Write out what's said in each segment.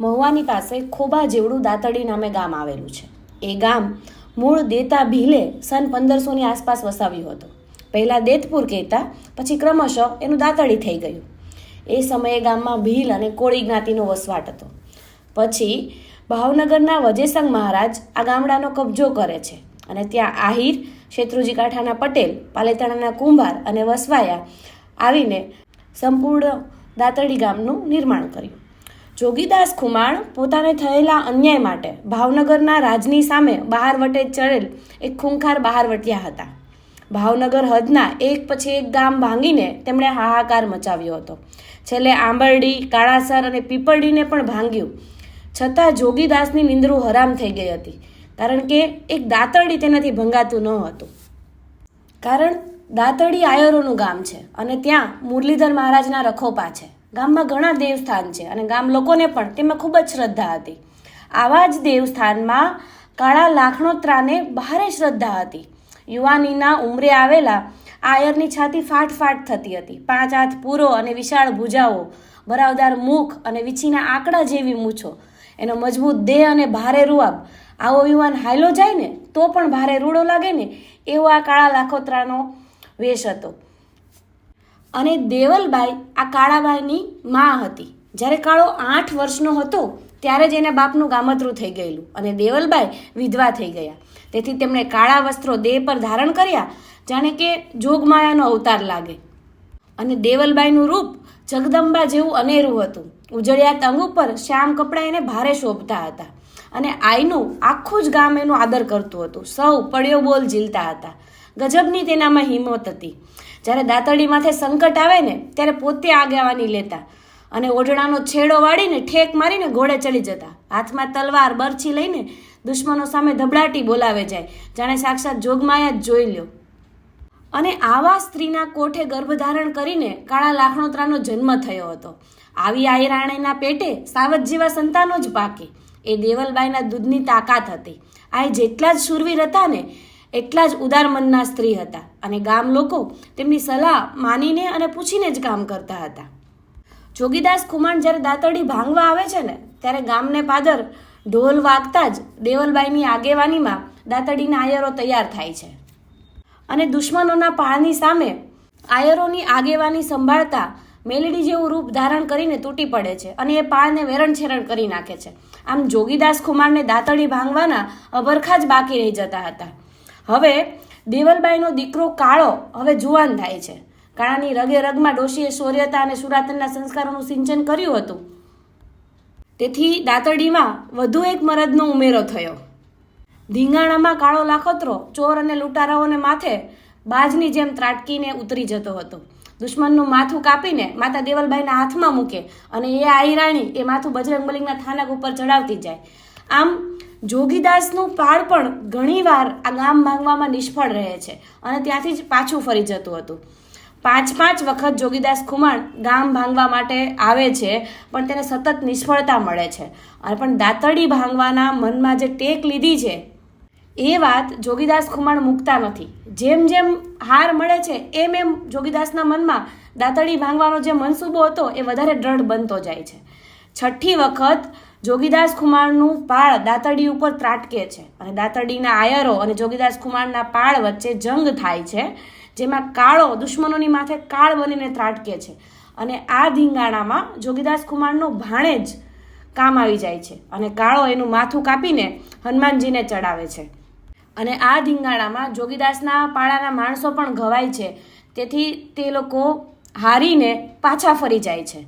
મહુવાની પાસે ખોબા જેવડું દાતડી નામે ગામ આવેલું છે. એ ગામ મૂળ દેતા ભીલે સન પંદરસોની આસપાસ વસાવ્યું હતું. પહેલાં દેતપુર કહેતા, પછી ક્રમશઃ એનું દાતડી થઈ ગયું. એ સમયે ગામમાં ભીલ અને કોળી જ્ઞાતિનો વસવાટ હતો. પછી ભાવનગરના વજેસંગ મહારાજ આ ગામડાનો કબજો કરે છે અને ત્યાં આહિર, શેત્રુજી કાંઠાના પટેલ, પાલેતાણાના કુંભાર અને વસવાયા આવીને સંપૂર્ણ દાતડી ગામનું નિર્માણ કર્યું. જોગીદાસ ખુમાણ પોતાને થયેલા અન્યાય માટે ભાવનગરના રાજની સામે બહાર વટે ચડેલ એક ખૂંખાર બહારવટિયા હતા. ભાવનગર હદના એક પછી એક ગામ ભાંગીને તેમણે હાહાકાર મચાવ્યો હતો. છેલ્લે આંબરડી, કાળાસર અને પીપળડીને પણ ભાંગ્યું. છતાં જોગીદાસની નિંદ્રું હરામ થઈ ગઈ હતી. કારણ કે એક દાતરડી તેનાથી ભંગાતું ન હતું. કારણ દાતરડી આયરોનું ગામ છે અને ત્યાં મુરલીધર મહારાજના રખોપા છે. ગામમાં ઘણા દેવસ્થાન છે અને ગામ લોકોને પણ તેમાં ખૂબ જ શ્રદ્ધા હતી. આવા જ દેવસ્થાનમાં કાળા લાખણોત્રાને ભારે શ્રદ્ધા હતી. યુવાનીના ઉંમરે આવેલા આયરની છાતી ફાટ ફાટ થતી હતી. પાંચ હાથ પૂરો અને વિશાળ ભુજાઓ, ભરાવદાર મુખ અને વીછીના આંકડા જેવી મૂછો. એનો મજબૂત દેહ અને ભારે રૂઆબ. આવો યુવાન હાયલો જાય ને, તો પણ ભારે રૂડો લાગે ને એવો આ કાળા લાખોત્રાનો વેશ હતો. અને દેવલબાઈ આ કાળાબાઈની મા હતી. જ્યારે કાળો આઠ વર્ષનો હતો, ત્યારે જ એના બાપનું ગામતરું થઈ ગયેલું અને દેવલબાઈ વિધવા થઈ ગયા. તેથી તેમણે કાળા વસ્ત્રો દેહ પર ધારણ કર્યા, જાણે કે જોગમાયાનો અવતાર લાગે. અને દેવલબાઈનું રૂપ જગદંબા જેવું અનેરું હતું. ઉજળિયા તંગ ઉપર શ્યામ કપડાં એને ભારે શોભતા હતા અને આઈનું આખું જ ગામ એનું આદર કરતું હતું. સૌ પડ્યો બોલ ઝીલતા હતા. ગજબની તેનામાં હિંમત હતી. જ્યારે દાંતરડી માથે સંકટ આવે ને, ત્યારે પોતે આગેવાની લેતા. અને ઓઢણાનો છેડો વાળીને ઠેક મારીને ઘોડે ચડી જતા. હાથમાં તલવાર, બરછી લઈને દુશ્મનો સામે ધબડાટી બોલાવે જાય. જાણે સાક્ષાત જોગમાયા જ જોઈ લ્યો. અને આવા સ્ત્રીના કોઠે ગર્ભધારણ કરીને કાળા લાખણોત્રાનો જન્મ થયો હતો. આવી આયરાણીના પેટે સાવજ જેવા સંતાનો જ પાકે એ દેવલબાઈના દૂધની તાકાત હતી. આ જેટલા જ શૂરવીર હતા ને એટલા જ ઉદાર મનના સ્ત્રી હતા અને ગામ લોકો તેમની સલાહ માનીને અને પૂછીને જ કામ કરતા હતા. જોગીદાસ ખુમાણ જ્યારે દાંતરડી ભાંગવા આવે છે ને, ત્યારે ગામને પાદર ઢોલ વાગતા જ દેવલબાઈની આગેવાનીમાં દાંતરડીના આયરો તૈયાર થાય છે. અને દુશ્મનોના પાળની સામે આયરોની આગેવાની સંભાળતા મેલડી જેવું રૂપ ધારણ કરીને તૂટી પડે છે અને એ પાળને વેરણછેરણ કરી નાખે છે. આમ જોગીદાસ ખુમારને દાંતળી ભાંગવાના અભરખા જ બાકી રહી જતા હતા. હવે દેવલબાઈનો દીકરો કાળો હવે જુવાન થાય છે. કાળાની રગે રગમાં ડોશીએ શૌર્યતા અને સુરાતનના સંસ્કારોનું સિંચન કર્યું હતું. તેથી દાતરડીમાં વધુ એક મરદનો ઉમેરો થયો. ધીંગાણામાં કાળો લાખોતરો, ચોર અને લૂંટારાઓને માથે બાજની જેમ ત્રાટકીને ઉતરી જતો હતો. દુશ્મનનું માથું કાપીને માતા દેવલબાઈના હાથમાં મૂકે અને એ આઈરાણી એ માથું બજરંગબલીના થાનક ઉપર ચડાવતી જાય. આમ જોગીદાસનું પાળ પણ ઘણીવાર આ ગામ ભાંગવામાં નિષ્ફળ રહે છે અને ત્યાંથી જ પાછું ફરી જતું હતું. પાંચ પાંચ વખત જોગીદાસ ખુમાણ ગામ ભાંગવા માટે આવે છે, પણ તેને સતત નિષ્ફળતા મળે છે. અને પણ દાંતડી ભાંગવાના મનમાં જે ટેક લીધી છે, એ વાત જોગીદાસ ખુમાણ મૂકતા નથી. જેમ જેમ હાર મળે છે, એમ એમ જોગીદાસના મનમાં દાંતડી ભાંગવાનો જે મનસૂબો હતો, એ વધારે દ્રઢ બનતો જાય છે. છઠ્ઠી વખત જોગીદાસ કુમારનું પાળ દાતરડી ઉપર ત્રાટકે છે અને દાતરડીના આયરો અને જોગીદાસ કુમારના પાળ વચ્ચે જંગ થાય છે, જેમાં કાળો દુશ્મનોની માથે કાળ બનીને ત્રાટકે છે. અને આ ધીંગાણામાં જોગીદાસ ખુમાણનો ભાણેજ કામ આવી જાય છે અને કાળો એનું માથું કાપીને હનુમાનજીને ચડાવે છે. અને આ ધીંગાણામાં જોગીદાસના પાળાના માણસો પણ ઘવાય છે, તેથી તે લોકો હારીને પાછા ફરી જાય છે.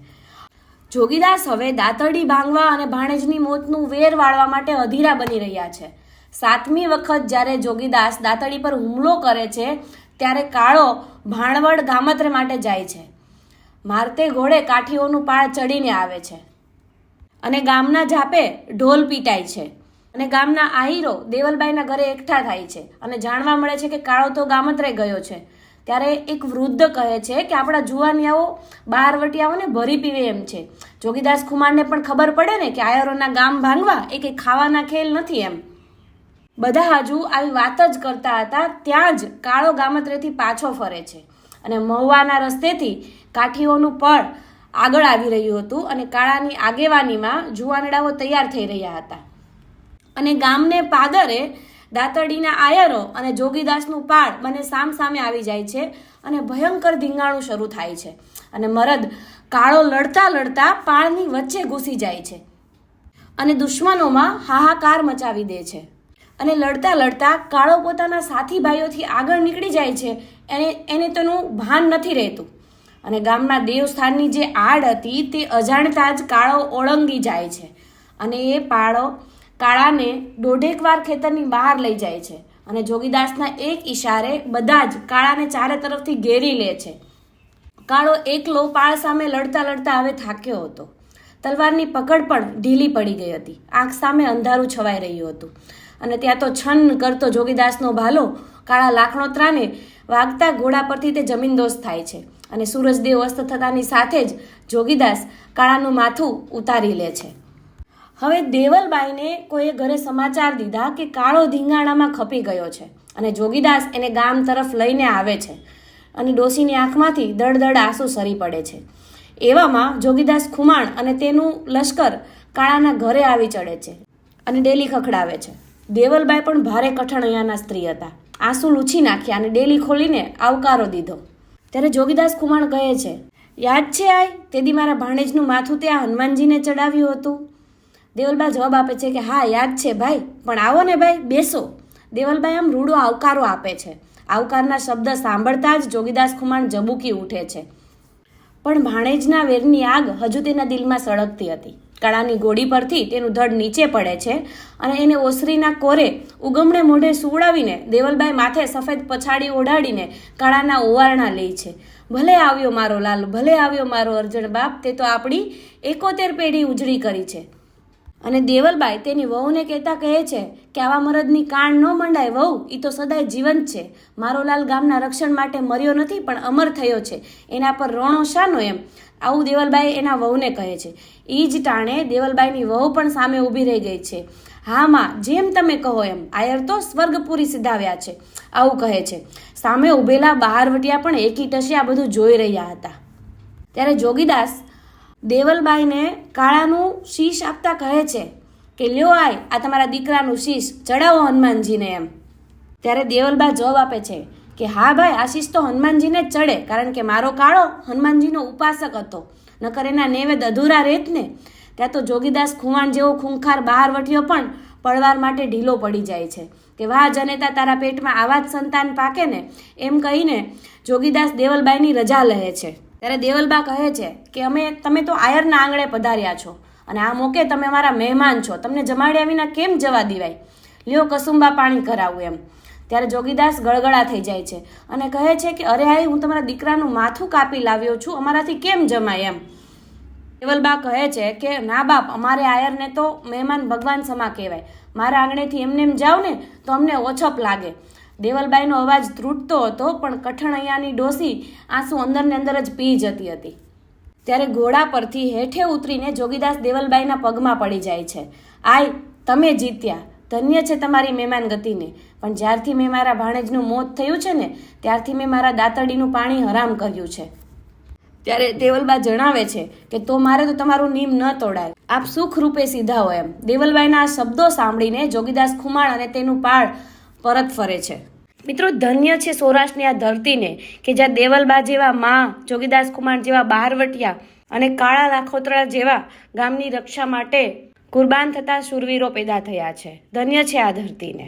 જોગીદાસ હવે દાતરડી ભાંગવા અને ભાણેજની મોતનું વેર વાળવા માટે અધીરા બની રહ્યા છે. સાતમી વખત જ્યારે જોગીદાસ દાતરડી પર હુમલો કરે છે, ત્યારે કાળો ભાણવડ ધામત્રે માટે જાય છે. મારતે ઘોડે કાઠીઓનું પાળ ચડીને આવે છે અને ગામના જાપે ઢોલ પીટાય છે અને ગામના આહીરો દેવલબાઈના ઘરે એકઠા થાય છે અને જાણવા મળે છે કે કાળો તો ગામત્રે ગયો છે. ત્યારે એક વૃદ્ધ કહે છે કે આપણા જુવાનિયાઓ બાર વટિયાઓને ભરી પીવે એમ છે. જોગીદાસ ખુમારને પણ ખબર પડે ને કે આયરોના ગામ ભાંગવા એ કંઈ ખાવાના ખેલ નથી એમ. બધા હજુ આવી વાત જ કરતા હતા, ત્યાં જ કાળો ગામત્રેથી પાછો ફરે છે અને મહુવાના રસ્તેથી કાઠીઓનું પળ આગળ આવી રહ્યું હતું અને કાળાની આગેવાનીમાં જુવાનડાઓ તૈયાર થઈ રહ્યા હતા. અને ગામને પાદરે દાતડીના આયરો અને જોગીદાસનું પાળ બંને સામ સામે આવી જાય છે અને ભયંકર ધીંગાણું શરૂ થાય છે. અને મરદ કાળો લડતા લડતા પાળની વચ્ચે ઘૂસી જાય છે અને દુશ્મનોમાં હાહાકાર મચાવી દે છે. અને લડતા લડતા કાળો પોતાના સાથી ભાઈઓથી આગળ નીકળી જાય છે. એને એને તેનું ભાન નથી રહેતું. અને ગામના દેવસ્થાનની જે આડ હતી તે અજાણતા જ કાળો ઓળંગી જાય છે. અને એ પાળો કાળાને દોઢેક વાર ખેતરની બહાર લઈ જાય છે અને જોગીદાસના એક ઈશારે બધા જ કાળાને ચારે તરફથી ઘેરી લે છે. કાળો એકલો પાળ સામે લડતા લડતા હવે થાક્યો હતો. તલવારની પકડ પણ ઢીલી પડી ગઈ હતી. આંખ સામે અંધારું છવાઈ રહ્યું હતું. અને ત્યાં તો છન કરતો જોગીદાસનો ભાલો કાળા લાખણોત્રાને વાગતા ઘોડા પરથી તે જમીનદોસ્ત થાય છે અને સૂરજદેવ અસ્ત થતાની સાથે જ જોગીદાસ કાળાનું માથું ઉતારી લે છે. હવે દેવલબાઈને કોઈએ ઘરે સમાચાર દીધા કે કાળો ધીંગાણામાં ખપી ગયો છે અને જોગીદાસ એને ગામ તરફ લઈને આવે છે અને ડોસીની આંખમાંથી દળદળ આંસુ સરી પડે છે. એવામાં જોગીદાસ ખુમાણ અને તેનું લશ્કર કાળાના ઘરે આવી ચડે છે અને ડેલી ખખડાવે છે. દેવલબાઈ પણ ભારે કઠણ અહીંયાના સ્ત્રી હતા. આંસુ લૂછી નાખ્યા અને ડેલી ખોલીને આવકારો દીધો. ત્યારે જોગીદાસ ખુમાણ કહે છે, યાદ છે આય? તેદી મારા ભાણેજનું માથું ત્યાં હનુમાનજીને ચડાવ્યું હતું. દેવલબા જવાબ આપે છે કે હા, યાદ છે ભાઈ, પણ આવો ને ભાઈ, બેસો. દેવલબાઈ આમ રૂડો આવકારો આપે છે. આવકારના શબ્દ સાંભળતા જ જોગીદાસ ખુમાણ જબૂકી ઉઠે છે. પણ ભાણેજના વેરની આગ હજુ તેના દિલમાં સળગતી હતી. કાળાની ગોળી પરથી તેનું ધડ નીચે પડે છે અને એને ઓસરીના કોરે ઉગમણે મોઢે સુવડાવીને દેવલબાઈ માથે સફેદ પછાડી ઓઢાડીને કાળાના ઓવારણા લે છે. ભલે આવ્યો મારો લાલ, ભલે આવ્યો મારો અર્જણ બાપ, તે તો આપણી એકોતેર પેઢી ઉજળી કરી છે. અને દેવલબાઈ તેની વહુને કહેતા કહે છે કે આવા મરદની કાણ ન મંડાય વહુ એ તો સદાય જીવંત છે. મારો લાલ ગામના રક્ષણ માટે મર્યો નથી, પણ અમર થયો છે. એના પર રોણો શાનો એમ. આવું દેવલબાઈ એના વહુને કહે છે. એ જ ટાણે દેવલબાઈની વહુ પણ સામે ઊભી રહી ગઈ છે. હા માં, જેમ તમે કહો એમ. આયર તો સ્વર્ગપુરી સિધાવ્યા છે. આવું કહે છે. સામે ઊભેલા બહારવટિયા પણ એકી ટશે આ બધું જોઈ રહ્યા હતા. ત્યારે જોગીદાસ દેવલબાઈને કાળાનું શીશ આપતા કહે છે કે, લ્યો આય, આ તમારા દીકરાનું શીશ, ચડાવો હનુમાનજીને એમ. ત્યારે દેવલબા જવાબ આપે છે કે, હા ભાઈ, આ શીશ તો હનુમાનજીને જ ચડે, કારણ કે મારો કાળો હનુમાનજીનો ઉપાસક હતો. નકર એના નેવેદ અધૂરા રહેત ને, ત્યાં તો જોગીદાસ ખુવાણ જેવો ખૂંખાર બહાર વટ્યો પણ પડવાર માટે ઢીલો પડી જાય છે. કે, વાહ, જનેતા તારા પેટમાં આવા જ સંતાન પાકે ને. એમ કહીને જોગીદાસ દેવલબાઈની રજા લહે છે. ત્યારે દેવલબા કહે છે કે અમે તમે તો આયરના આંગણે પધાર્યા છો અને આ મોકે તમે મારા મહેમાન છો. તમને જમાડ્યા વિના કેમ જવા દેવાય? લ્યો કસુંબા પાણી કરાવું એમ. ત્યારે જોગીદાસ ગળગળા થઈ જાય છે અને કહે છે કે, અરે આઈ, હું તમારા દીકરાનું માથું કાપી લાવ્યો છું, અમારાથી કેમ જમાય એમ? કેવલબા કહે છે કે, ના બાપ, અમારે આયરને તો મહેમાન ભગવાન સમા કહેવાય. મારા આંગણેથી એમને એમ જાઓ ને તો અમને ઓછપ લાગે. દેવલબાઈનો અવાજ ત્રૂટતો હતો, પણ કઠણૈયાની ડોસી આંસુ અંદરને અંદર જ પી જતી હતી. ત્યારે ઘોડા પરથી હેઠે ઉતરીને જોગીદાસ દેવલબાઈના પગમાં પડી જાય છે. આય, તમે જીત્યા. ધન્ય છે તમારી મહેમાન ગતિને. પણ જ્યારથી મેં મારા ભાણેજનું મોત થયું છે ને, ત્યારથી મેં મારા દાતડીનું પાણી હરામ કર્યું છે. ત્યારે દેવલબા જણાવે છે કે, તો મારે તો તમારું નીમ ન તોડાય. આપ સુખ રૂપે સીધા હોય એમ. દેવલબાઈના આ શબ્દો સાંભળીને જોગીદાસ ખુમાણ અને તેનું પાળ પરત ફરે છે. મિત્રો, ધન્ય છે સૌરાષ્ટ્રની આ ધરતીને કે જ્યાં દેવલબા જેવા મા, જોગીદાસ કુમાર જેવા બહારવટિયા અને કાળા લાખોતરા જેવા ગામની રક્ષા માટે કુરબાન થતા શૂરવીરો પેદા થયા છે. ધન્ય છે આ ધરતીને.